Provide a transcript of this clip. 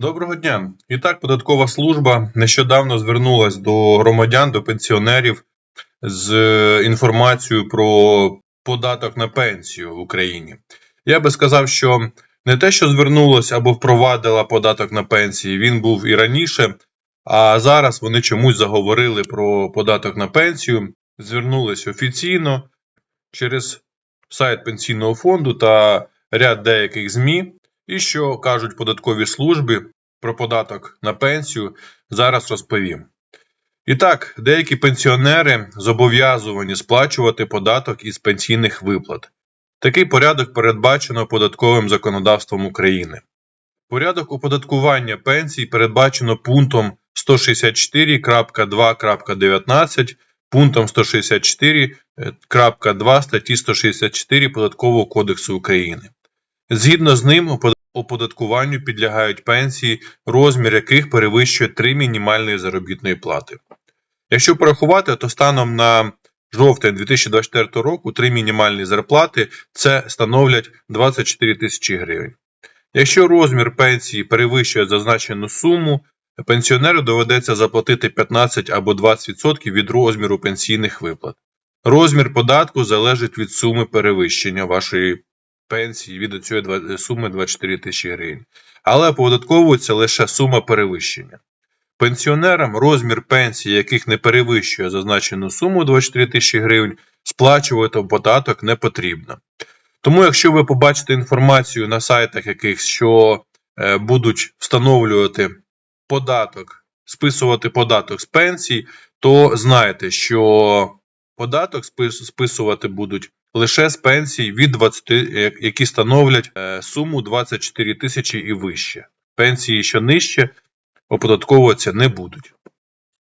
Доброго дня. І так, податкова служба нещодавно звернулась до громадян, до пенсіонерів з е, інформацією про податок на пенсію в Україні. Я би сказав, що не те, що звернулась або впровадила податок на пенсії, він був і раніше, а зараз вони чомусь заговорили про податок на пенсію, звернулись офіційно через сайт пенсійного фонду та ряд деяких ЗМІ. І що кажуть податкові служби про податок на пенсію, зараз розповім. І так, деякі пенсіонери зобов'язувані сплачувати податок із пенсійних виплат. Такий порядок передбачено податковим законодавством України. Порядок оподаткування пенсій передбачено пунктом 164.2.19, пунктом 164.2 статті 164 Податкового кодексу України. Згідно з ним, оподаткуванню підлягають пенсії, розмір яких перевищує 3 мінімальної заробітної плати. Якщо порахувати, то станом на жовтень 2024 року 3 мінімальні зарплати це становлять 24 тисячі гривень. Якщо розмір пенсії перевищує зазначену суму, пенсіонеру доведеться заплатити 15 або 20% від розміру пенсійних виплат. Розмір податку залежить від суми перевищення вашої пенсії від цієї суми 24 тисячі гривень, але оподатковується лише сума перевищення. Пенсіонерам розмір пенсії, яких не перевищує зазначену суму 24 тисячі гривень, сплачувати податок не потрібно. Тому, якщо ви побачите інформацію на сайтах якихось, що е, будуть встановлювати податок, списувати податок з пенсій, то знайте, що податок спис- списувати будуть лише з пенсій від 20, е, які становлять е, суму 24 тисячі і вище. Пенсії, що нижче, оподатковуватися не будуть.